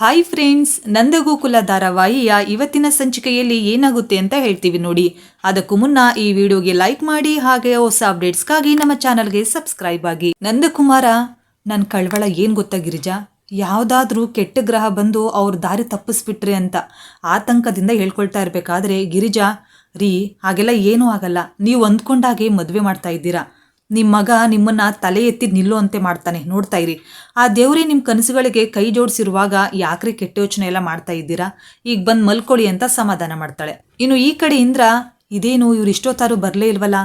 Hi friends Nandagokula ಧಾರಾವಾಹಿಯ ಇವತ್ತಿನ ಸಂಚಿಕೆಯಲ್ಲಿ ಏನಾಗುತ್ತೆ ಅಂತ ಹೇಳ್ತೀವಿ ನೋಡಿ. ಅದಕ್ಕೂ ಮುನ್ನ ಈ ವಿಡಿಯೋಗೆ ಲೈಕ್ ಮಾಡಿ ಹಾಗೆ ಹೊಸ ಅಪ್ಡೇಟ್ಸ್ಗಾಗಿ ನಮ್ಮ ಚಾನಲ್ಗೆ ಸಬ್ಸ್ಕ್ರೈಬ್ ಆಗಿ. ನಂದಕುಮಾರ ನನ್ನ ಕಳವಳ ಏನು ಗೊತ್ತಾ ಗಿರಿಜಾ? ಯಾವುದಾದ್ರೂ ಕೆಟ್ಟ ಗ್ರಹ ಬಂದು ಅವ್ರ ದಾರಿ ತಪ್ಪಿಸ್ಬಿಟ್ರೆ ಅಂತ ಆತಂಕದಿಂದ ಹೇಳ್ಕೊಳ್ತಾ ಇರಬೇಕಾದ್ರೆ, ಗಿರಿಜಾ, ರೀ, ಹಾಗೆಲ್ಲ ಏನೂ ಆಗಲ್ಲ. ನೀವು ಅಂದ್ಕೊಂಡಾಗೆ ಮದುವೆ ಮಾಡ್ತಾ ಇದ್ದೀರಾ. ನಿಮ್ಮ ಮಗ ನಿಮ್ಮನ್ನ ತಲೆ ಎತ್ತಿ ನಿಲ್ಲುವಂತೆ ಮಾಡ್ತಾನೆ, ನೋಡ್ತಾ ಇರಿ. ಆ ದೇವರೇ ನಿಮ್ಮ ಕನಸುಗಳಿಗೆ ಕೈ ಜೋಡಿಸಿರುವಾಗ ಯಾಕ್ರಿ ಕೆಟ್ಟ ಯೋಚನೆ ಎಲ್ಲ ಮಾಡ್ತಾ ಇದ್ದೀರಾ? ಈಗ ಬಂದು ಮಲ್ಕೊಳ್ಳಿ ಅಂತ ಸಮಾಧಾನ ಮಾಡ್ತಾಳೆ. ಇನ್ನು ಈ ಕಡೆ ಇಂದ್ರ, ಇದೇನು ಇವ್ರು ಇಷ್ಟೊತ್ತಾರು ಬರಲೇ ಇಲ್ವಲ್ಲ?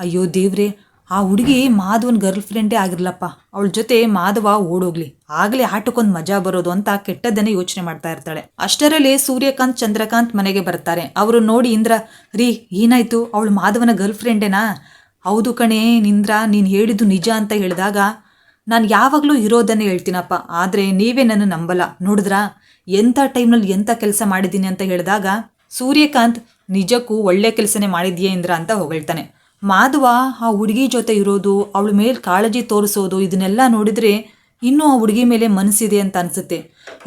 ಅಯ್ಯೋ ದೇವ್ರೆ, ಆ ಹುಡುಗಿ ಮಾಧವನ ಗರ್ಲ್ ಫ್ರೆಂಡೇ ಆಗಿರ್ಲಪ್ಪ. ಅವಳ ಜೊತೆ ಮಾಧವ ಓಡೋಗ್ಲಿ. ಆಗಲೇ ಆಟಕ್ಕೊಂದು ಮಜಾ ಬರೋದು ಅಂತ ಕೆಟ್ಟದನ್ನೇ ಯೋಚನೆ ಮಾಡ್ತಾ ಇರ್ತಾಳೆ. ಅಷ್ಟರಲ್ಲಿ ಸೂರ್ಯಕಾಂತ್, ಚಂದ್ರಕಾಂತ್ ಮನೆಗೆ ಬರ್ತಾರೆ. ಅವರು ನೋಡಿ, ಇಂದ್ರ, ರೀ, ಏನಾಯ್ತು? ಅವಳು ಮಾಧವನ ಗರ್ಲ್ ಫ್ರೆಂಡೇನಾ? ಹೌದು ಕಣೇ ನಿಂದ್ರ, ನೀನು ಹೇಳಿದ್ದು ನಿಜ ಅಂತ ಹೇಳಿದಾಗ ನಾನು ಯಾವಾಗಲೂ ಇರೋದನ್ನೇ ಹೇಳ್ತೀನಪ್ಪ. ಆದರೆ ನೀವೇ ನನ್ನ ನಂಬಲ್ಲ. ನೋಡಿದ್ರಾ? ಎಂಥ ಟೈಮ್ನಲ್ಲಿ ಎಂಥ ಕೆಲಸ ಮಾಡಿದ್ದೀನಿ ಅಂತ ಹೇಳಿದಾಗ ಸೂರ್ಯಕಾಂತ್, ನಿಜಕ್ಕೂ ಒಳ್ಳೆ ಕೆಲಸನೇ ಮಾಡಿದ್ಯೇ ಇಂದ್ರ ಅಂತ ಹೊಗಳ್ತಾನೆ. ಮಾಧವ, ಆ ಹುಡುಗಿ ಜೊತೆ ಇರೋದು, ಅವಳ ಮೇಲೆ ಕಾಳಜಿ ತೋರಿಸೋದು, ಇದನ್ನೆಲ್ಲ ನೋಡಿದರೆ ಇನ್ನೂ ಆ ಹುಡುಗಿ ಮೇಲೆ ಮನಸ್ಸಿದೆ ಅಂತ ಅನಿಸುತ್ತೆ.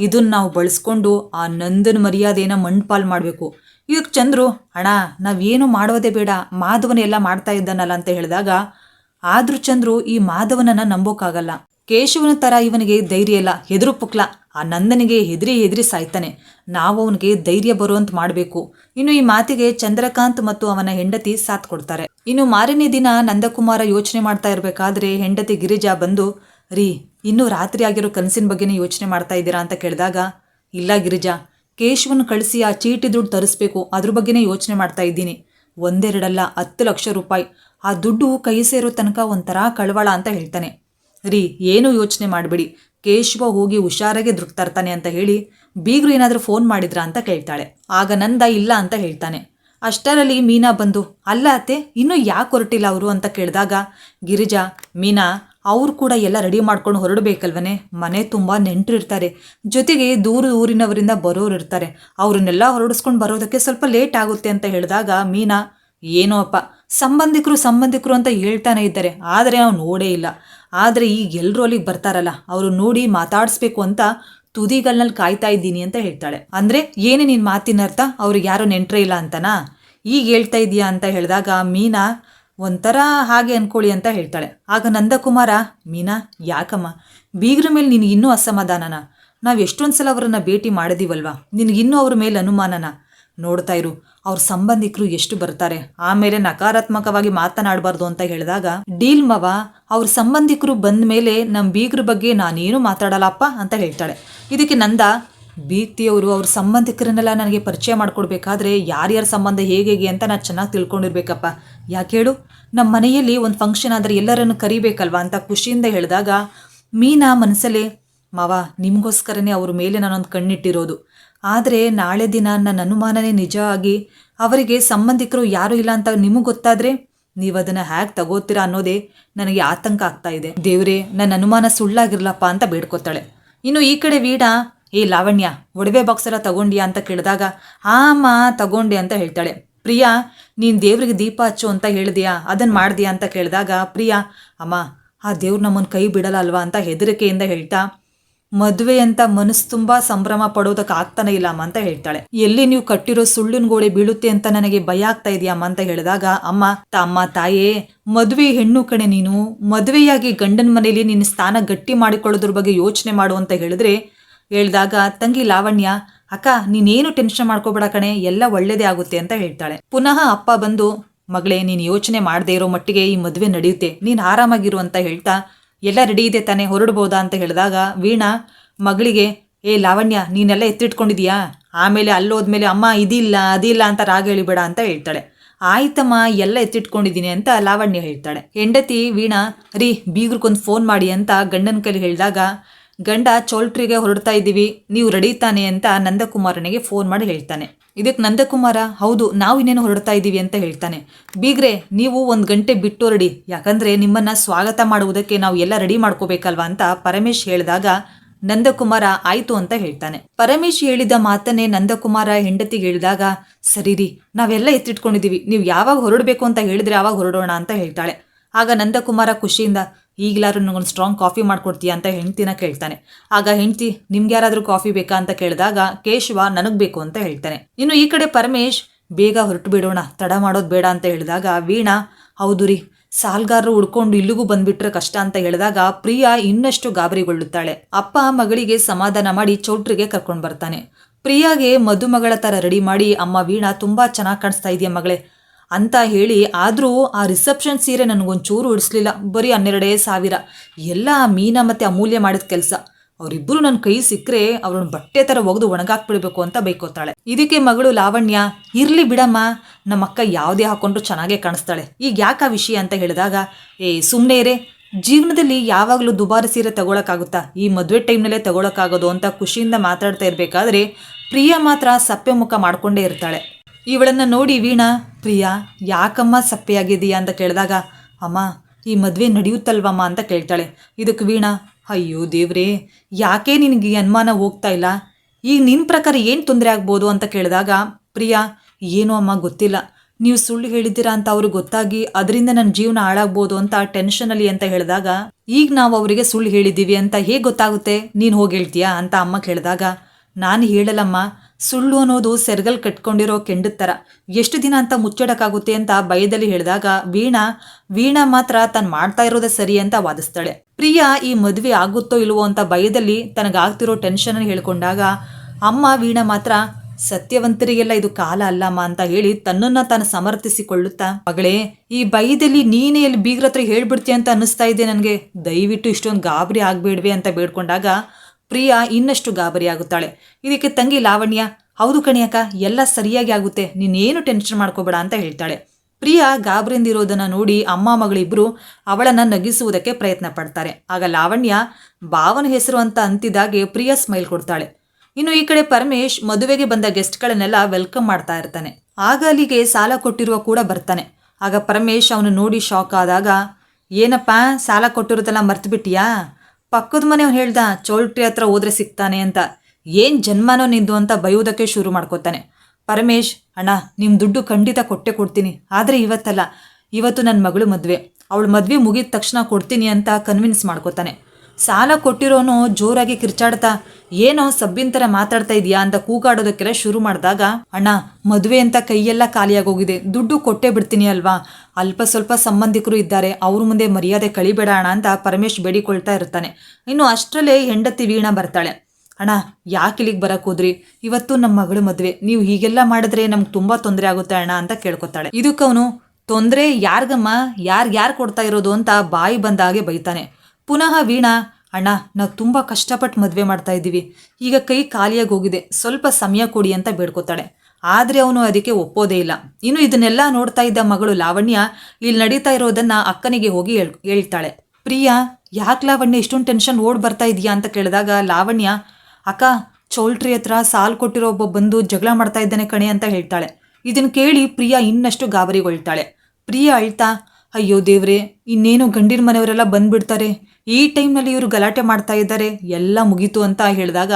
ಇದನ್ನ ನಾವು ಬಳಸ್ಕೊಂಡು ಆ ನಂದನ ಮರ್ಯಾದೆನ ಮಣ್ಪಾಲ್ ಮಾಡಬೇಕು. ಇದಕ್ಕೆ ಚಂದ್ರು, ಅಣ್ಣ, ನಾವೇನು ಮಾಡೋದೇ ಬೇಡ, ಮಾಧವನ ಎಲ್ಲ ಮಾಡ್ತಾ ಇದ್ದಾನಲ್ಲ ಅಂತ ಹೇಳಿದಾಗ, ಆದ್ರೂ ಚಂದ್ರು ಈ ಮಾಧವನನ್ನ ನಂಬೋಕ್ಕಾಗಲ್ಲ ಕೇಶವನ ತರ ಇವನಿಗೆ ಧೈರ್ಯ ಇಲ್ಲ, ಹೆದರು ಪುಕ್ಲ. ಆ ನಂದನಿಗೆ ಹೆದರಿ ಹೆದರಿ ಸಾಯ್ತಾನೆ. ನಾವು ಅವನಿಗೆ ಧೈರ್ಯ ಬರುವಂತ ಮಾಡಬೇಕು. ಇನ್ನು ಈ ಮಾತಿಗೆ ಚಂದ್ರಕಾಂತ್ ಮತ್ತು ಅವನ ಹೆಂಡತಿ ಸಾಥ್ ಕೊಡ್ತಾರೆ. ಇನ್ನು ಮಾರನೇ ದಿನ ನಂದಕುಮಾರ ಯೋಚನೆ ಮಾಡ್ತಾ ಇರಬೇಕಾದ್ರೆ ಹೆಂಡತಿ ಗಿರಿಜಾ ಬಂದು, ರೀ, ಇನ್ನೂ ರಾತ್ರಿ ಆಗಿರೋ ಕನಸಿನ ಬಗ್ಗೆನೇ ಯೋಚನೆ ಮಾಡ್ತಾ ಇದ್ದೀರಾ? ಅಂತ ಕೇಳಿದಾಗ, ಇಲ್ಲ ಗಿರಿಜಾ ಕೇಶವನ್ ಕಳಿಸಿ ಆ ಚೀಟಿ ದುಡ್ಡು ತರಿಸ್ಬೇಕು. ಅದ್ರ ಬಗ್ಗೆನೇ ಯೋಚನೆ ಮಾಡ್ತಾ ಇದ್ದೀನಿ. ಒಂದೆರಡಲ್ಲ, ಹತ್ತು ಲಕ್ಷ ರೂಪಾಯಿ. ಆ ದುಡ್ಡು ಕೈ ಸೇರೋ ತನಕ ಒಂಥರ ಕಳವಳ ಅಂತ ಹೇಳ್ತಾನೆ. ರೀ, ಏನು ಯೋಚನೆ ಮಾಡಬೇಡಿ. ಕೇಶವ ಹೋಗಿ ಹುಷಾರಾಗೆ ದುಡ್ಡು ತರ್ತಾನೆ ಅಂತ ಹೇಳಿ ಬೀಗರು ಏನಾದರೂ ಫೋನ್ ಮಾಡಿದ್ರಾ ಅಂತ ಕೇಳ್ತಾಳೆ. ಆಗ ನಂದ ಇಲ್ಲ ಅಂತ ಹೇಳ್ತಾನೆ. ಅಷ್ಟರಲ್ಲಿ ಮೀನಾ ಬಂದು, ಅಲ್ಲ ಅತ್ತೆ, ಇನ್ನೂ ಯಾಕೆ ಹೊರಟಿಲ್ಲ ಅವರು? ಅಂತ ಕೇಳಿದಾಗ, ಗಿರಿಜಾ, ಮೀನಾ ಅವ್ರು ಕೂಡ ಎಲ್ಲ ರೆಡಿ ಮಾಡ್ಕೊಂಡು ಹೊರಡಬೇಕಲ್ವನೇ? ಮನೆ ತುಂಬ ನೆಂಟರು ಇರ್ತಾರೆ. ಜೊತೆಗೆ ದೂರ ಊರಿನವರಿಂದ ಬರೋರು ಇರ್ತಾರೆ. ಅವ್ರನ್ನೆಲ್ಲ ಹೊರಡಿಸ್ಕೊಂಡು ಬರೋದಕ್ಕೆ ಸ್ವಲ್ಪ ಲೇಟ್ ಆಗುತ್ತೆ ಅಂತ ಹೇಳಿದಾಗ ಮೀನಾ, ಏನೋ ಅಪ್ಪ, ಸಂಬಂಧಿಕರು ಸಂಬಂಧಿಕರು ಅಂತ ಹೇಳ್ತಾನೆ ಇದ್ದಾರೆ. ಆದರೆ ಅವ್ನು ನೋಡೇ ಇಲ್ಲ. ಆದರೆ ಈಗ ಎಲ್ಲರೂ ಅಲ್ಲಿಗೆ ಬರ್ತಾರಲ್ಲ, ಅವರು ನೋಡಿ ಮಾತಾಡಿಸ್ಬೇಕು ಅಂತ ತುದಿಗಲ್ನಲ್ಲಿ ಕಾಯ್ತಾ ಇದ್ದೀನಿ ಅಂತ ಹೇಳ್ತಾಳೆ. ಅಂದರೆ ಏನೇ ನಿನ್ನ ಮಾತಿನ ಅರ್ಥ ಅವ್ರಿಗೆ ಯಾರೋ ನೆಂಟ್ರೇ ಇಲ್ಲ ಅಂತನಾ? ಈಗ ಹೇಳ್ತಾ ಇದೀಯಾ ಅಂತ ಹೇಳಿದಾಗ ಮೀನಾ ಒಂಥರ ಹಾಗೆ ಅನ್ಕೊಳ್ಳಿ ಅಂತ ಹೇಳ್ತಾಳೆ. ಆಗ ನಂದಕುಮಾರ, ಮೀನಾ, ಯಾಕಮ್ಮ? ಬೀಗ್ರ ಮೇಲೆ ನಿನಗೆ ಇನ್ನೂ ಅಸಮಾಧಾನನ? ನಾವು ಎಷ್ಟೊಂದು ಸಲ ಅವರನ್ನು ಭೇಟಿ ಮಾಡಿದೀವಲ್ವಾ? ನಿನಗಿನ್ನೂ ಅವ್ರ ಮೇಲೆ ಅನುಮಾನನ? ನೋಡ್ತಾ ಇರು, ಅವ್ರ ಸಂಬಂಧಿಕರು ಎಷ್ಟು ಬರ್ತಾರೆ? ಆಮೇಲೆ ನಕಾರಾತ್ಮಕವಾಗಿ ಮಾತನಾಡಬಾರ್ದು ಅಂತ ಹೇಳಿದಾಗ, ಡೀಲ್ ಮವ, ಅವ್ರ ಸಂಬಂಧಿಕರು ಬಂದ ಮೇಲೆ ನಮ್ಮ ಬೀಗ್ರ ಬಗ್ಗೆ ನಾನೇನು ಮಾತಾಡಲ್ಲಪ್ಪ? ಅಂತ ಹೇಳ್ತಾಳೆ. ಇದಕ್ಕೆ ನಂದ, ಬೀಗ್ತಿಯವರು ಅವ್ರ ಸಂಬಂಧಿಕರನ್ನೆಲ್ಲ ನನಗೆ ಪರಿಚಯ ಮಾಡಿಕೊಡ್ಬೇಕಾದ್ರೆ ಯಾರ್ಯಾರ ಸಂಬಂಧ ಹೇಗೆ ಅಂತ ನಾನು ಚೆನ್ನಾಗಿ ತಿಳ್ಕೊಂಡಿರ್ಬೇಕಪ್ಪ. ಯಾಕೆ ಹೇಳು? ನಮ್ಮ ಮನೆಯಲ್ಲಿ ಒಂದು ಫಂಕ್ಷನ್ ಆದರೆ ಎಲ್ಲರನ್ನು ಕರಿಬೇಕಲ್ವಾ ಅಂತ ಖುಷಿಯಿಂದ ಹೇಳಿದಾಗ, ಮೀನಾ ಮನಸ್ಸಲ್ಲೇ ಮಾವ, ನಿಮಗೋಸ್ಕರನೇ ಅವ್ರ ಮೇಲೆ ನಾನೊಂದು ಕಣ್ಣಿಟ್ಟಿರೋದು. ಆದರೆ ನಾಳೆ ದಿನ ನನ್ನ ಅನುಮಾನನೇ ನಿಜ ಆಗಿ ಅವರಿಗೆ ಸಂಬಂಧಿಕರು ಯಾರೂ ಇಲ್ಲ ಅಂತ ನಿಮಗೆ ಗೊತ್ತಾದರೆ ನೀವು ಅದನ್ನು ಹೇಗೆ ತಗೋತೀರಾ ಅನ್ನೋದೇ ನನಗೆ ಆತಂಕ ಆಗ್ತಾ ಇದೆ. ದೇವ್ರೆ ನನ್ನ ಅನುಮಾನ ಸುಳ್ಳಾಗಿರ್ಲಪ್ಪ ಅಂತ ಬೇಡ್ಕೊತಾಳೆ. ಇನ್ನು ಈ ಕಡೆ ವೀಣಾ, ಏ ಲಾವಣ್ಯ, ಒಡವೆ ಬಾಕ್ಸ್ ಎಲ್ಲ ತಗೊಂಡ್ಯಾ? ಅಂತ ಕೇಳಿದಾಗ ಆಮ್ಮ ತಗೊಂಡೆ ಅಂತ ಹೇಳ್ತಾಳೆ. ಪ್ರಿಯಾ, ನೀನು ದೇವ್ರಿಗೆ ದೀಪ ಹಚ್ಚು ಅಂತ ಹೇಳಿದ್ಯಾ? ಅದನ್ನು ಮಾಡಿದ್ಯಾ ಅಂತ ಕೇಳಿದಾಗ, ಪ್ರಿಯಾ, ಅಮ್ಮ, ಆ ದೇವ್ರು ನಮ್ಮನ್ನು ಕೈ ಬಿಡಲ್ಲ ಅಲ್ವಾ ಅಂತ ಹೆದರಿಕೆಯಿಂದ ಹೇಳ್ತಾ, ಮದುವೆ ಅಂತ ಮನಸ್ಸು ತುಂಬ ಸಂಭ್ರಮ ಪಡೋದಕ್ಕೆ ಆಗ್ತಾನೆ ಇಲ್ಲ ಅಮ್ಮ ಅಂತ ಹೇಳ್ತಾಳೆ. ಎಲ್ಲಿ ನೀವು ಕಟ್ಟಿರೋ ಸುಳ್ಳಿನ ಗೋಡೆ ಬೀಳುತ್ತೆ ಅಂತ ನನಗೆ ಭಯ ಆಗ್ತಾ ಇದೆಯಮ್ಮ ಅಂತ ಹೇಳಿದಾಗ, ಅಮ್ಮ ತಮ್ಮ ತಾಯೇ, ಮದುವೆ ಹೆಣ್ಣು ಕಣೆ ನೀನು, ಮದುವೆಯಾಗಿ ಗಂಡನ ಮನೆಯಲ್ಲಿ ನಿನ್ನ ಸ್ಥಾನ ಗಟ್ಟಿ ಮಾಡಿಕೊಳ್ಳೋದ್ರ ಬಗ್ಗೆ ಯೋಚನೆ ಮಾಡು ಅಂತ ಹೇಳಿದ್ರೆ, ಹೇಳಿದಾಗ, ತಂಗಿ ಲಾವಣ್ಯ ಅಕ್ಕ, ನೀನೇನು ಟೆನ್ಷನ್ ಮಾಡ್ಕೋಬೇಡ ಕಣೆ, ಎಲ್ಲ ಒಳ್ಳೇದೇ ಆಗುತ್ತೆ ಅಂತ ಹೇಳ್ತಾಳೆ. ಪುನಃ ಅಪ್ಪ ಬಂದು, ಮಗಳೇ, ನೀನು ಯೋಚನೆ ಮಾಡದೇ ಇರೋ ಮಟ್ಟಿಗೆ ಈ ಮದುವೆ ನಡೆಯುತ್ತೆ, ನೀನು ಆರಾಮಾಗಿರು ಅಂತ ಹೇಳ್ತಾ, ಎಲ್ಲ ರೆಡಿ ಇದೆ ತಾನೇ, ಹೊರಡ್ಬೋದಾ ಅಂತ ಹೇಳಿದಾಗ ವೀಣಾ, ಮಗಳಿಗೆ, ಏ, ಲಾವಣ್ಯ, ನೀನೆಲ್ಲ ಎತ್ತಿಟ್ಕೊಂಡಿದೀಯಾ? ಆಮೇಲೆ ಅಲ್ಲೋದ್ಮೇಲೆ ಅಮ್ಮ ಇದಿಲ್ಲ, ಅದಿಲ್ಲ ಅಂತ ರಾಗ ಹೇಳಿಬೇಡ ಅಂತ ಹೇಳ್ತಾಳೆ. ಆಯ್ತಮ್ಮ, ಎಲ್ಲ ಎತ್ತಿಟ್ಕೊಂಡಿದ್ದೀನಿ ಅಂತ ಲಾವಣ್ಯ ಹೇಳ್ತಾಳೆ. ಹೆಂಡತಿ ವೀಣಾ, ರೀ ಬೀಗ್ರಿಗೊಂದು ಫೋನ್ ಮಾಡಿ ಅಂತ ಗಂಡನ ಕೈಲಿ ಹೇಳಿದಾಗ ಗಂಡ ಚೋಲ್ಟ್ರಿಗೆ ಹೊರಡ್ತಾ ಇದ್ದೀವಿ, ನೀವು ರೆಡಿ ತಾನೆ ಅಂತ ನಂದಕುಮಾರನಿಗೆ ಫೋನ್ ಮಾಡಿ ಹೇಳ್ತಾನೆ. ಇದಕ್ಕೆ ನಂದಕುಮಾರ, ಹೌದು, ನಾವು ಇನ್ನೇನು ಹೊರಡ್ತಾ ಇದ್ದೀವಿ ಅಂತ ಹೇಳ್ತಾನೆ. ಬೀಗ್ರೆ, ನೀವು ಒಂದು ಗಂಟೆ ಬಿಟ್ಟು ರೆಡಿ. ಯಾಕಂದ್ರೆ ನಿಮ್ಮನ್ನ ಸ್ವಾಗತ ಮಾಡುವುದಕ್ಕೆ ನಾವು ಎಲ್ಲ ರೆಡಿ ಮಾಡ್ಕೋಬೇಕಲ್ವಾ ಅಂತ ಪರಮೇಶ್ ಹೇಳಿದಾಗ ನಂದಕುಮಾರ ಆಯಿತು ಅಂತ ಹೇಳ್ತಾನೆ. ಪರಮೇಶ್ ಹೇಳಿದ ಮಾತನ್ನೇ ನಂದಕುಮಾರ ಹೆಂಡತಿಗೆ ಹೇಳಿದಾಗ, ಸರಿ ರೀ, ನಾವೆಲ್ಲ ಎತ್ತಿಟ್ಕೊಂಡಿದ್ದೀವಿ. ನೀವು ಯಾವಾಗ ಹೊರಡಬೇಕು ಅಂತ ಹೇಳಿದ್ರೆ ಆವಾಗ ಹೊರಡೋಣ ಅಂತ ಹೇಳ್ತಾಳೆ. ಆಗ ನಂದಕುಮಾರ ಖುಷಿಯಿಂದ ಈಗಲಾದ್ರೂ ನನಗೊಂದು ಸ್ಟ್ರಾಂಗ್ ಕಾಫಿ ಮಾಡ್ಕೊಡ್ತೀಯಾ ಅಂತ ಹೆಂಡ್ತಿನ ಕೇಳ್ತಾನೆ. ಆಗ ಹೆಂಡ್ತಿ, ನಿಮ್ಗೆ ಯಾರಾದರೂ ಕಾಫಿ ಬೇಕಾ? ಅಂತ ಕೇಳಿದಾಗ, ಕೇಶವ, ನನಗೆ ಬೇಕು ಅಂತ ಹೇಳ್ತಾನೆ. ಇನ್ನು ಈ ಕಡೆ ಪರಮೇಶ್, ಬೇಗ ಹೊರಟು ಬಿಡೋಣ, ತಡ ಮಾಡೋದು ಬೇಡ ಅಂತ ಹೇಳಿದಾಗ, ವೀಣಾ, ಹೌದು ರೀ, ಸಾಲ್ಗಾರರು ಉಡ್ಕೊಂಡು ಇಲ್ಲಿಗೂ ಬಂದ್ಬಿಟ್ರೆ ಕಷ್ಟ ಅಂತ ಹೇಳಿದಾಗ, ಪ್ರಿಯಾ ಇನ್ನಷ್ಟು ಗಾಬರಿಗೊಳ್ಳುತ್ತಾಳೆ. ಅಪ್ಪ ಮಗಳಿಗೆ ಸಮಾಧಾನ ಮಾಡಿ ಚೌಟ್ರಿಗೆ ಕರ್ಕೊಂಡು ಬರ್ತಾನೆ. ಪ್ರಿಯಾಗೆ ಮದುಮಗಳ ಥರ ರೆಡಿ ಮಾಡಿ, ಅಮ್ಮ, ವೀಣಾ, ತುಂಬ ಚೆನ್ನಾಗಿ ಕಾಣಿಸ್ತಾ ಇದೆಯಾ ಮಗಳೇ ಅಂತ ಹೇಳಿ ಆದರೂ ಆ ರಿಸೆಪ್ಷನ್ ಸೀರೆ ನನಗೊಂಚೂರು ಉಡಿಸ್ಲಿಲ್ಲ. ಬರೀ ಹನ್ನೆರಡೇ ಸಾವಿರ. ಎಲ್ಲ ಮೀನಾ ಮತ್ತು ಅಮೂಲ್ಯ ಮಾಡಿದ ಕೆಲಸ. ಅವರಿಬ್ಬರು ನನ್ನ ಕೈ ಸಿಕ್ಕರೆ ಅವ್ರನ್ನ ಬಟ್ಟೆ ಥರ ಒಗೆದು ಒಣಗಾಕ್ಬಿಡ್ಬೇಕು ಅಂತ ಬೈಕೋತಾಳೆ. ಇದಕ್ಕೆ ಮಗಳು ಲಾವಣ್ಯ, ಇರಲಿ ಬಿಡಮ್ಮ. ನಮ್ಮ ಅಕ್ಕ ಯಾವುದೇ ಹಾಕೊಂಡ್ರು ಚೆನ್ನಾಗೇ ಕಾಣಿಸ್ತಾಳೆ. ಈಗ ಯಾಕೆ ಆ ವಿಷಯ ಅಂತ ಹೇಳಿದಾಗ, ಏ ಸುಮ್ಮನೆ ಇರೇ. ಜೀವನದಲ್ಲಿ ಯಾವಾಗಲೂ ದುಬಾರಿ ಸೀರೆ ತಗೊಳಕ್ಕಾಗುತ್ತಾ? ಈ ಮದುವೆ ಟೈಮ್ನಲ್ಲೇ ತಗೊಳಕ್ಕಾಗೋದು ಅಂತ ಖುಷಿಯಿಂದ ಮಾತಾಡ್ತಾ ಇರಬೇಕಾದ್ರೆ, ಪ್ರಿಯ ಮಾತ್ರ ಸಪ್ಪೆ ಮುಖ ಮಾಡಿಕೊಂಡೇ ಇರ್ತಾಳೆ. ಇವಳನ್ನ ನೋಡಿ ವೀಣಾ, ಪ್ರಿಯಾ, ಯಾಕಮ್ಮ ಸಪ್ಪೆಯಾಗಿದೀಯಾ ಅಂತ ಕೇಳಿದಾಗ, ಅಮ್ಮ, ಈ ಮದುವೆ ನಡೆಯುತ್ತಲ್ವಮ್ಮ ಅಂತ ಕೇಳ್ತಾಳೆ. ಇದಕ್ಕೆ ವೀಣಾ, ಅಯ್ಯೋ ದೇವ್ರೇ, ಯಾಕೆ ನಿನಗೆ ಅನುಮಾನ ಹೋಗ್ತಾ ಇಲ್ಲ? ಈಗ ನಿನ್ನ ಪ್ರಕಾರ ಏನು ತೊಂದರೆ ಆಗ್ಬೋದು ಅಂತ ಕೇಳಿದಾಗ, ಪ್ರಿಯಾ, ಏನೋ ಅಮ್ಮ ಗೊತ್ತಿಲ್ಲ. ನೀವು ಸುಳ್ಳು ಹೇಳಿದ್ದೀರಾ ಅಂತ ಅವ್ರಿಗೆ ಗೊತ್ತಾಗಿ ಅದರಿಂದ ನನ್ನ ಜೀವನ ಹಾಳಾಗ್ಬೋದು ಅಂತ ಟೆನ್ಷನಲ್ಲಿ ಅಂತ ಹೇಳಿದಾಗ, ಈಗ ನಾವು ಅವರಿಗೆ ಸುಳ್ಳು ಹೇಳಿದ್ದೀವಿ ಅಂತ ಹೇಗೆ ಗೊತ್ತಾಗುತ್ತೆ? ನೀನು ಹೋಗಿ ಹೇಳ್ತೀಯಾ ಅಂತ ಅಮ್ಮ ಕೇಳಿದಾಗ, ನಾನು ಹೇಳಲ್ಲಮ್ಮ ಸುಳ್ಳು ಅನ್ನೋದು ಸೆರ್ಗಲ್ ಕಟ್ಕೊಂಡಿರೋ ಕೆಂಡದ ಥರ ಎಷ್ಟು ದಿನ ಅಂತ ಮುಚ್ಚಡಕ್ಕಾಗುತ್ತೆ ಅಂತ ಭಯದಲ್ಲಿ ಹೇಳಿದಾಗ ವೀಣಾ ವೀಣಾ ಮಾತ್ರ ತಾನು ಮಾಡ್ತಾ ಇರೋದೇ ಸರಿ ಅಂತ ವಾದಿಸ್ತಾಳೆ. ಪ್ರಿಯಾ, ಈ ಮದುವೆ ಆಗುತ್ತೋ ಇಲ್ವೋ ಅಂತ ಭಯದಲ್ಲಿ ತನಗಾಗ್ತಿರೋ ಟೆನ್ಷನ್ ಹೇಳ್ಕೊಂಡಾಗ, ಅಮ್ಮ ವೀಣಾ ಮಾತ್ರ, ಸತ್ಯವಂತರಿಗೆಲ್ಲ ಇದು ಕಾಲ ಅಲ್ಲಮ್ಮ ಅಂತ ಹೇಳಿ ತನ್ನನ್ನ ತಾನು ಸಮರ್ಥಿಸಿಕೊಳ್ಳುತ್ತಾ, ಮಗಳೇ, ಈ ಭಯದಲ್ಲಿ ನೀನೇ ಎಲ್ಲಿ ಬೀಗ್ರ ಹತ್ರ ಹೇಳ್ಬಿಡ್ತೀಯ ಅಂತ ಅನ್ನಿಸ್ತಾ ಇದೆ ನನಗೆ. ದಯವಿಟ್ಟು ಇಷ್ಟೊಂದು ಗಾಬರಿ ಆಗ್ಬೇಡ್ವೆ ಅಂತ ಬೇಡ್ಕೊಂಡಾಗ ಪ್ರಿಯಾ ಇನ್ನಷ್ಟು ಗಾಬರಿಯಾಗುತ್ತಾಳೆ. ಇದಕ್ಕೆ ತಂಗಿ ಲಾವಣ್ಯ, ಹೌದು ಕಣಿಯಕ್ಕ, ಎಲ್ಲ ಸರಿಯಾಗಿ ಆಗುತ್ತೆ. ನೀನೇನು ಟೆನ್ಷನ್ ಮಾಡ್ಕೋಬೇಡ ಅಂತ ಹೇಳ್ತಾಳೆ. ಪ್ರಿಯಾ ಗಾಬರಿಂದಿರೋದನ್ನು ನೋಡಿ ಅಮ್ಮ ಮಗಳಿಬ್ಬರು ಅವಳನ್ನು ನಗಿಸುವುದಕ್ಕೆ ಪ್ರಯತ್ನ ಪಡ್ತಾರೆ. ಆಗ ಲಾವಣ್ಯ ಭಾವನ ಹೆಸರು ಅಂತ ಅಂತಿದ್ದಾಗೆ ಪ್ರಿಯಾ ಸ್ಮೈಲ್ ಕೊಡ್ತಾಳೆ. ಇನ್ನು ಈ ಕಡೆ ಪರಮೇಶ್ ಮದುವೆಗೆ ಬಂದ ಗೆಸ್ಟ್ಗಳನ್ನೆಲ್ಲ ವೆಲ್ಕಮ್ ಮಾಡ್ತಾ ಇರ್ತಾನೆ. ಆಗ ಅಲ್ಲಿಗೆ ಸಾಲ ಕೊಟ್ಟಿರುವ ಕೂಡ ಬರ್ತಾನೆ. ಆಗ ಪರಮೇಶ್ ಅವನು ನೋಡಿ ಶಾಕ್ ಆದಾಗ, ಏನಪ್ಪ, ಸಾಲ ಕೊಟ್ಟಿರೋದೆಲ್ಲ ಮರ್ತ್ಬಿಟ್ಟಿಯಾ? ಪಕ್ಕದ ಮನೆಯವ್ನು ಹೇಳ್ದ, ಚೌಲ್ಟ್ರಿ ಹತ್ರ ಹೋದ್ರೆ ಸಿಗ್ತಾನೆ ಅಂತ. ಏನು ಜನ್ಮನೋ ನಿಂದು ಅಂತ ಬೈಯೋದಕ್ಕೆ ಶುರು ಮಾಡ್ಕೋತಾನೆ. ಪರಮೇಶ್, ಅಣ್ಣ ನಿಮ್ಮ ದುಡ್ಡು ಖಂಡಿತ ಕೊಟ್ಟೆ ಕೊಡ್ತೀನಿ. ಆದರೆ ಇವತ್ತಲ್ಲ, ಇವತ್ತು ನನ್ನ ಮಗಳು ಮದುವೆ. ಅವಳು ಮದುವೆ ಮುಗಿದ ತಕ್ಷಣ ಕೊಡ್ತೀನಿ ಅಂತ ಕನ್ವಿನ್ಸ್ ಮಾಡ್ಕೋತಾನೆ. ಸಾಲ ಕೊಟ್ಟಿರೋನು ಜೋರಾಗಿ ಕಿರ್ಚಾಡ್ತಾ ಏನೋ ಸಬ್ಬಿನ ಥರ ಮಾತಾಡ್ತಾ ಇದೀಯಾ ಅಂತ ಕೂಗಾಡೋದಕ್ಕೆಲ್ಲ ಶುರು ಮಾಡಿದಾಗ, ಅಣ್ಣ, ಮದುವೆ ಅಂತ ಕೈಯೆಲ್ಲ ಖಾಲಿಯಾಗೋಗಿದೆ. ದುಡ್ಡು ಕೊಟ್ಟೆ ಬಿಡ್ತೀನಿ ಅಲ್ವಾ? ಅಲ್ಪ ಸ್ವಲ್ಪ ಸಂಬಂಧಿಕರು ಇದ್ದಾರೆ. ಅವ್ರ ಮುಂದೆ ಮರ್ಯಾದೆ ಕಳಿಬೇಡ ಅಣ್ಣ ಅಂತ ಪರಮೇಶ್ ಬೇಡಿಕೊಳ್ತಾ ಇರ್ತಾನೆ. ಇನ್ನು ಅಷ್ಟರಲ್ಲೇ ಹೆಂಡತಿ ವೀಣಾ ಬರ್ತಾಳೆ. ಅಣ್ಣ, ಯಾಕೆ ಇಲ್ಲಿಗೆ ಬರಕ್ ಹೋದ್ರಿ? ಇವತ್ತು ನಮ್ಮ ಮಗಳು ಮದುವೆ. ನೀವು ಹೀಗೆಲ್ಲ ಮಾಡಿದ್ರೆ ನಮ್ಗೆ ತುಂಬಾ ತೊಂದರೆ ಆಗುತ್ತೆ ಅಣ್ಣ ಅಂತ ಕೇಳ್ಕೊತಾಳೆ. ಇದಕ್ಕವನು ತೊಂದರೆ ಯಾರ್ಗಮ್ಮ? ಯಾರು ಯಾರು ಕೊಡ್ತಾ ಇರೋದು? ಅಂತ ಬಾಯಿ ಬಂದ ಹಾಗೆ ಬೈತಾನೆ. ಪುನಃ ವೀಣಾ ಅಣ್ಣ, ನಾವು ತುಂಬ ಕಷ್ಟಪಟ್ಟು ಮದುವೆ ಮಾಡ್ತಾ ಇದ್ದೀವಿ. ಈಗ ಕೈ ಖಾಲಿಯಾಗಿ ಹೋಗಿದೆ. ಸ್ವಲ್ಪ ಸಮಯ ಕೊಡಿ ಅಂತ ಬೇಡ್ಕೋತಾಳೆ. ಆದರೆ ಅವನು ಅದಕ್ಕೆ ಒಪ್ಪೋದೇ ಇಲ್ಲ. ಇನ್ನು ಇದನ್ನೆಲ್ಲ ನೋಡ್ತಾ ಇದ್ದ ಮಗಳು ಲಾವಣ್ಯ ಇಲ್ಲಿ ನಡೀತಾ ಇರೋದನ್ನು ಅಕ್ಕನಿಗೆ ಹೋಗಿ ಹೇಳ್, ಹೇಳ್ತಾಳೆ. ಪ್ರಿಯಾ, ಯಾಕೆ ಲಾವಣ್ಯ ಇಷ್ಟೊಂದು ಟೆನ್ಷನ್ ಓಡ್ ಬರ್ತಾ ಇದೆಯಾ ಅಂತ ಕೇಳಿದಾಗ ಲಾವಣ್ಯ, ಅಕ್ಕ, ಚೌಲ್ಟ್ರಿ ಹತ್ರ ಸಾಲ್ ಕೊಟ್ಟಿರೋ ಒಬ್ಬ ಬಂದು ಜಗಳ ಮಾಡ್ತಾ ಇದ್ದಾನೆ ಕಣೆ ಅಂತ ಹೇಳ್ತಾಳೆ. ಇದನ್ನು ಕೇಳಿ ಪ್ರಿಯಾ ಇನ್ನಷ್ಟು ಗಾಬರಿಗೊಳ್ತಾಳೆ. ಪ್ರಿಯಾ ಅಳ್ತಾ ಅಯ್ಯೋ ದೇವ್ರೆ, ಇನ್ನೇನು ಗಂಡಿನ ಮನೆಯವರೆಲ್ಲ ಬಂದ್ಬಿಡ್ತಾರೆ. ಈ ಟೈಮ್ನಲ್ಲಿ ಇವರು ಗಲಾಟೆ ಮಾಡ್ತಾ ಇದ್ದಾರೆ. ಎಲ್ಲ ಮುಗೀತು ಅಂತ ಹೇಳಿದಾಗ,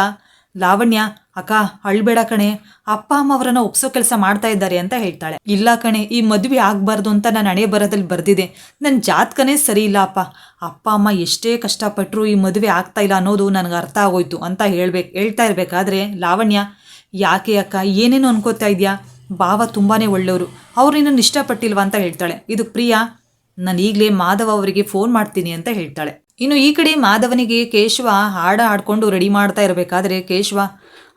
ಲಾವಣ್ಯ, ಅಕ್ಕ ಅಳ್ಬೇಡ ಕಣೆ, ಅಪ್ಪ, ಅಮ್ಮ ಅವರನ್ನ ಒಪ್ಸೋ ಕೆಲಸ ಮಾಡ್ತಾ ಇದ್ದಾರೆ ಅಂತ ಹೇಳ್ತಾಳೆ. ಇಲ್ಲ ಕಣೆ, ಈ ಮದುವೆ ಆಗ್ಬಾರ್ದು ಅಂತ ನಾನು ಹಣೆ ಬರೋದಲ್ಲಿ ಬರ್ದಿದೆ. ನನ್ನ ಜಾತಕನೇ ಸರಿ ಇಲ್ಲ, ಅಪ್ಪ. ಅಪ್ಪ, ಅಮ್ಮ ಎಷ್ಟೇ ಕಷ್ಟಪಟ್ಟರು ಈ ಮದುವೆ ಆಗ್ತಾ ಇಲ್ಲ ಅನ್ನೋದು ನನಗೆ ಅರ್ಥ ಆಗೋಯ್ತು ಅಂತ ಹೇಳ್ಬೇಕು ಹೇಳ್ತಾ ಇರಬೇಕಾದ್ರೆ ಲಾವಣ್ಯ, ಯಾಕೆ ಅಕ್ಕ, ಏನೇನು ಅನ್ಕೋತಾ ಇದೆಯಾ? ಭಾವ ತುಂಬಾ ಒಳ್ಳೆಯವರು. ಅವ್ರು ನಿನ್ನನ್ನು ಇಷ್ಟಪಟ್ಟಿಲ್ವಾ? ಅಂತ ಹೇಳ್ತಾಳೆ. ಇದು ಪ್ರಿಯಾ ನಾನು ಈಗಲೇ ಮಾಧವ ಅವರಿಗೆ ಫೋನ್ ಮಾಡ್ತೀನಿ ಅಂತ ಹೇಳ್ತಾಳೆ. ಇನ್ನು ಈ ಕಡೆ ಮಾಧವನಿಗೆ ಕೇಶವ ಹಾಡ ಹಾಡ್ಕೊಂಡು ರೆಡಿ ಮಾಡ್ತಾ ಇರಬೇಕಾದ್ರೆ ಕೇಶವ,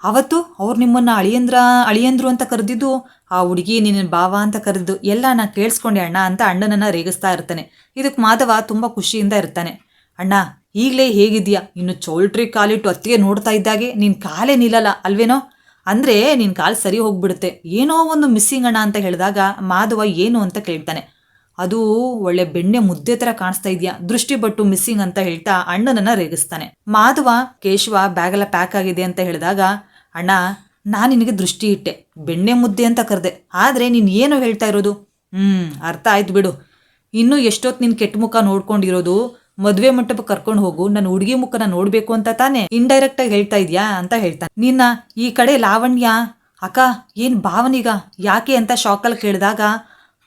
ಅವತ್ತು ಅವ್ರು ನಿಮ್ಮನ್ನ ಅಳಿಯಂದ್ರ, ಅಳಿಯಂದ್ರು ಅಂತ ಕರೆದಿದ್ದು, ಆ ಹುಡುಗಿ ನಿನ್ನ ಭಾವ ಅಂತ ಕರೆದಿದ್ದು, ಎಲ್ಲ ನಾ ಕೇಳಿಸ್ಕೊಂಡೆ ಅಣ್ಣ ಅಂತ ಅಣ್ಣನನ್ನ ರೇಗಿಸ್ತಾ ಇರ್ತಾನೆ. ಇದಕ್ಕೆ ಮಾಧವ ತುಂಬ ಖುಷಿಯಿಂದ ಇರ್ತಾನೆ. ಅಣ್ಣ, ಈಗಲೇ ಹೇಗಿದ್ಯಾ ಇನ್ನು ಚೌಲ್ಟ್ರಿ ಕಾಲಿಟ್ಟು ಅತ್ತಿಗೆ ನೋಡ್ತಾ ಇದ್ದಾಗೆ ನಿನ್ನ ಕಾಲೇ ನಿಲ್ಲಲ್ಲ, ಅಲ್ವೇನೋ? ಅಂದರೆ ನಿನ್ನ ಕಾಲು ಸರಿ ಹೋಗ್ಬಿಡುತ್ತೆ. ಏನೋ ಒಂದು ಮಿಸ್ಸಿಂಗ್ ಅಣ್ಣ ಅಂತ ಹೇಳಿದಾಗ ಮಾಧವ ಏನು ಅಂತ ಕೇಳ್ತಾನೆ. ಅದು ಒಳ್ಳೆ ಬೆಣ್ಣೆ ಮುದ್ದೆ ತರ ಕಾಣಿಸ್ತಾ ಇದೆಯಾ? ದೃಷ್ಟಿ ಬಟ್ಟು ಮಿಸ್ಸಿಂಗ್ ಅಂತ ಹೇಳ್ತಾ ಅಣ್ಣನನ್ನ ರೇಗಿಸ್ತಾನೆ. ಮಾಧವ, ಕೇಶವ, ಬ್ಯಾಗೆಲ್ಲ ಪ್ಯಾಕ್ ಆಗಿದೆ ಅಂತ ಹೇಳಿದಾಗ, ಅಣ್ಣ, ನಾನು ನಿನಗೆ ದೃಷ್ಟಿ ಇಟ್ಟೆ. ಬೆಣ್ಣೆ ಮುದ್ದೆ ಅಂತ ಕರೆದೆ. ಆದರೆ ನೀನು ಏನು ಹೇಳ್ತಾ ಇರೋದು? ಹ್ಞೂ ಅರ್ಥ ಆಯ್ತು ಬಿಡು. ಇನ್ನೂ ಎಷ್ಟೊತ್ತು ನಿನ್ನ ಕೆಟ್ಟ ಮುಖ ನೋಡ್ಕೊಂಡಿರೋದು, ಮದುವೆ ಮಂಟಪ ಕರ್ಕೊಂಡು ಹೋಗು. ನನ್ನ ಹುಡುಗಿ ಮುಖನ ನೋಡಬೇಕು ಅಂತ ತಾನೇ ಇಂಡೈರೆಕ್ಟ್ ಆಗಿ ಹೇಳ್ತಾ ಇದೆಯಾ? ಅಂತ ಹೇಳ್ತಾನೆ. ನಿನ್ನ ಈ ಕಡೆ ಲಾವಣ್ಯ, ಅಕ್ಕ, ಏನು ಭಾವನೀಗ? ಯಾಕೆ? ಅಂತ ಶಾಕಲ್ಲಿ ಕೇಳಿದಾಗ,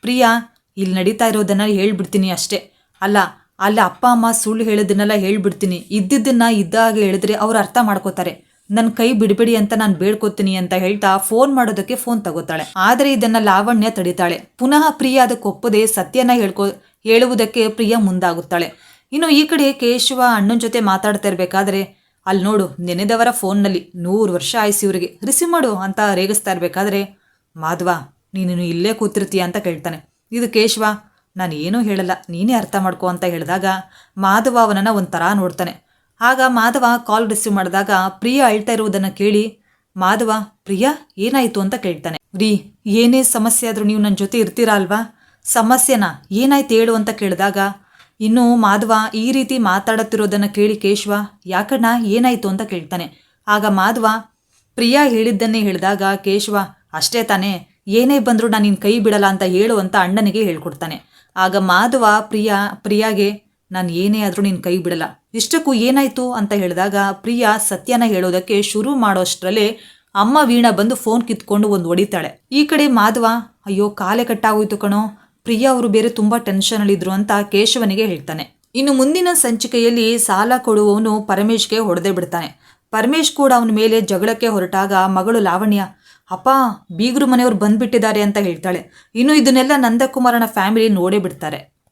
ಪ್ರಿಯಾ ಇಲ್ಲಿ ನಡೀತಾ ಇರೋದನ್ನ ಹೇಳ್ಬಿಡ್ತೀನಿ ಅಷ್ಟೇ. ಅಲ್ಲ, ಅಲ್ಲಿ ಅಪ್ಪ, ಅಮ್ಮ ಸುಳ್ಳು ಹೇಳೋದನ್ನೆಲ್ಲ ಹೇಳ್ಬಿಡ್ತೀನಿ. ಇದ್ದಿದ್ದನ್ನ ಇದ್ದಾಗ ಹೇಳಿದ್ರೆ ಅವ್ರು ಅರ್ಥ ಮಾಡ್ಕೋತಾರೆ. ನನ್ನ ಕೈ ಬಿಡಬೇಡಿ ಅಂತ ನಾನು ಬೇಡ್ಕೋತೀನಿ ಅಂತ ಹೇಳ್ತಾ ಫೋನ್ ಮಾಡೋದಕ್ಕೆ ಫೋನ್ ತಗೋತಾಳೆ. ಆದರೆ ಇದನ್ನ ಲಾವಣ್ಯ ತಡಿತಾಳೆ. ಪುನಃ ಪ್ರಿಯ ಅದಕ್ಕೆ ಒಪ್ಪದೆ ಸತ್ಯನ ಹೇಳ್ಕೊ, ಹೇಳುವುದಕ್ಕೆ ಪ್ರಿಯ ಮುಂದಾಗುತ್ತಾಳೆ. ಇನ್ನು ಈ ಕಡೆ ಕೇಶವ ಅಣ್ಣನ ಜೊತೆ ಮಾತಾಡ್ತಾ ಇರಬೇಕಾದ್ರೆ, ಅಲ್ಲಿ ನೋಡು, ನೆನೆದವರ ಫೋನ್ನಲ್ಲಿ ನೂರು ವರ್ಷ ಆಯಿಸಿ ಇವರಿಗೆ. ರಿಸೀವ್ ಮಾಡು ಅಂತ ರೇಗಿಸ್ತಾ ಇರಬೇಕಾದ್ರೆ, ಮಾಧವ ನೀನು ಇಲ್ಲೇ ಕೂತಿರ್ತೀಯ ಅಂತ ಕೇಳ್ತಾನೆ. ಇದು ಕೇಶವ, ನಾನು ಏನೂ ಹೇಳಲ್ಲ, ನೀನೇ ಅರ್ಥ ಮಾಡ್ಕೋ ಅಂತ ಹೇಳಿದಾಗ ಮಾಧವ ಅವನನ್ನು ಒಂಥರ ನೋಡ್ತಾನೆ. ಆಗ ಮಾಧವ ಕಾಲ್ ರಿಸೀವ್ ಮಾಡಿದಾಗ ಪ್ರಿಯ ಅಳ್ತಾ ಇರುವುದನ್ನು ಕೇಳಿ, ಮಾಧವ, ಪ್ರಿಯಾ, ಏನಾಯಿತು ಅಂತ ಕೇಳ್ತಾನೆ. ರೀ, ಏನೇ ಸಮಸ್ಯೆ ಆದರೂ ನೀವು ನನ್ನ ಜೊತೆ ಇರ್ತೀರಾ ಅಲ್ವಾ? ಸಮಸ್ಯೆನಾ? ಏನಾಯ್ತು ಹೇಳು ಅಂತ ಕೇಳಿದಾಗ, ಇನ್ನು ಮಾಧವ ಈ ರೀತಿ ಮಾತಾಡುತ್ತಿರೋದನ್ನು ಕೇಳಿ ಕೇಶವ, ಯಾಕಣ್ಣ ಏನಾಯಿತು ಅಂತ ಕೇಳ್ತಾನೆ. ಆಗ ಮಾಧವ ಪ್ರಿಯಾ ಹೇಳಿದ್ದನ್ನೇ ಹೇಳಿದಾಗ ಕೇಶವ, ಅಷ್ಟೇ ತಾನೇ ಏನೇ ಬಂದರೂ ನಾನು ನಿನ್ನ ಕೈ ಬಿಡಲ್ಲ ಅಂತ ಹೇಳು ಅಂತ ಅಣ್ಣನಿಗೆ ಹೇಳ್ಕೊಡ್ತಾನೆ. ಆಗ ಮಾಧವ, ಪ್ರಿಯಾ, ಪ್ರಿಯಾಗೆ, ನಾನು ಏನೇ ಆದರೂ ನಿನ್ನ ಕೈ ಬಿಡಲ್ಲ. ಇಷ್ಟಕ್ಕೂ ಏನಾಯಿತು ಅಂತ ಹೇಳಿದಾಗ ಪ್ರಿಯಾ ಸತ್ಯನ ಹೇಳೋದಕ್ಕೆ ಶುರು ಮಾಡೋಷ್ಟರಲ್ಲೇ ಅಮ್ಮ ವೀಣಾ ಬಂದು ಫೋನ್ ಕಿತ್ಕೊಂಡು ಒಂದು ಹೊಡಿತಾಳೆ. ಈ ಕಡೆ ಮಾಧವ, ಅಯ್ಯೋ, ಕಾಲೆ ಕಟ್ಟಾಗೋಯ್ತು ಕಣೋ. ಪ್ರಿಯಾ ಅವರು ಬೇರೆ ತುಂಬ ಟೆನ್ಷನಲ್ಲಿದ್ದರು ಅಂತ ಕೇಶವನಿಗೆ ಹೇಳ್ತಾನೆ. ಇನ್ನು ಮುಂದಿನ ಸಂಚಿಕೆಯಲ್ಲಿ ಸಾಲ ಕೊಡುವವನು ಪರಮೇಶ್ಗೆ ಹೊಡೆದೇ ಬಿಡ್ತಾನೆ. ಪರಮೇಶ್ ಕೂಡ ಅವನ ಮೇಲೆ ಜಗಳಕ್ಕೆ ಹೊರಟಾಗ ಮಗಳು ಲಾವಣ್ಯ ಅಪ್ಪ ಬೀಗರು ಮನೆಯವ್ರು ಬಂದ್ಬಿಟ್ಟಿದ್ದಾರೆ ಅಂತ ಹೇಳ್ತಾಳೆ. ಇನ್ನು ಇದನ್ನೆಲ್ಲ ನಂದಕುಮಾರನ ಫ್ಯಾಮಿಲಿ ನೋಡೇ ಬಿಡ್ತಾರೆ.